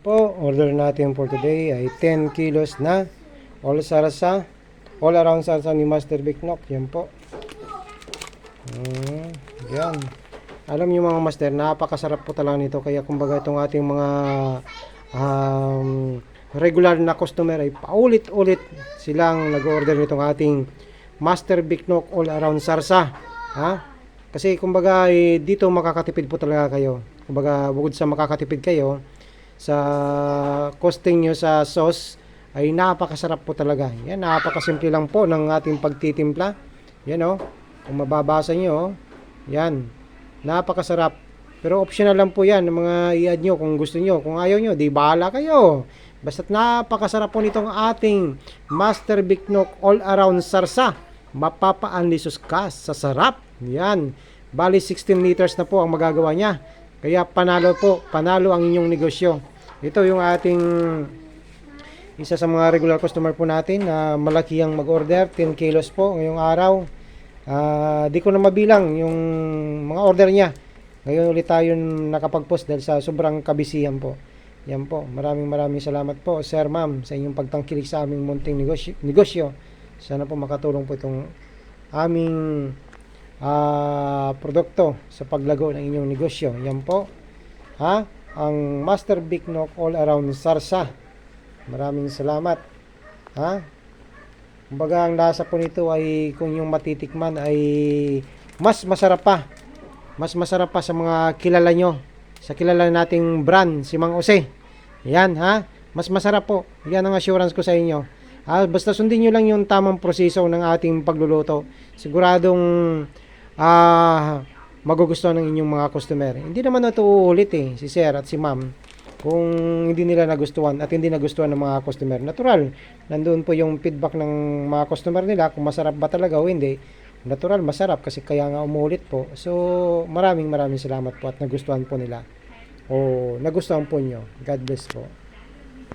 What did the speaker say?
Po, order natin for today ay 10 kilos na all sarasa, all around sarasa ni Master Big Knock. Yan po. Mm, yan. Alam niyo mga master, napakasarap po talaga nito. Kaya kumbaga itong ating mga um, regular na customer ay paulit-ulit silang nag-order nitong ating Master Big Knock all around sarsa. Ha? Kasi kumbaga eh, dito makakatipid po talaga kayo. Kumbaga bukod sa makakatipid kayo, sa costing nyo sa sauce ay napakasarap po talaga. Yan, napakasimple lang po ng ating pagtitimpla. Yan o, kung mababasa nyo, oh. yan, napakasarap. Pero optional lang po yan, mga i-add nyo kung gusto nyo. Kung ayaw nyo, di bahala kayo. Basta't napakasarap po nitong ating Master Big Knock All Around Sarsa. Mapapa-unlisos ka sa sarap. Yan. Bali 16 liters na po ang magagawa niya. Kaya panalo po, panalo ang inyong negosyo. Ito yung ating isa sa mga regular customer po natin na malaki ang mag-order, 10 kilos po ngayong araw. Ah, di ko na mabilang yung mga order niya. Ngayon ulit tayo nakapag-post dahil sa sobrang kabisihan po. Yan po. Maraming maraming salamat po, Sir Ma'am, sa inyong pagtangkilik sa aming munting negosyo. negosyo. Sana po makatulong po itong aming ah, produkto sa paglago ng inyong negosyo. Yan po. Ha? Ang Master Big Knock All Around Sarsa. Maraming salamat. Ha? Kumbaga ang lasa po nito ay kung yung matitikman ay mas masarap pa. Mas masarap pa sa mga kilala nyo. Sa kilala nating brand, si Mang Ose. Yan ha. Mas masarap po. Yan ang assurance ko sa inyo. Ah, basta sundin nyo lang yung tamang proseso ng ating pagluluto. Siguradong ah magugustuhan ng inyong mga customer. Hindi naman ito uulit eh, si sir at si ma'am. Kung hindi nila nagustuhan at hindi nagustuhan ng mga customer. Natural, nandoon po yung feedback ng mga customer nila kung masarap ba talaga o hindi. Natural, masarap kasi kaya nga umulit po. So, maraming maraming salamat po at nagustuhan po nila. O nagustuhan po nyo. God bless po.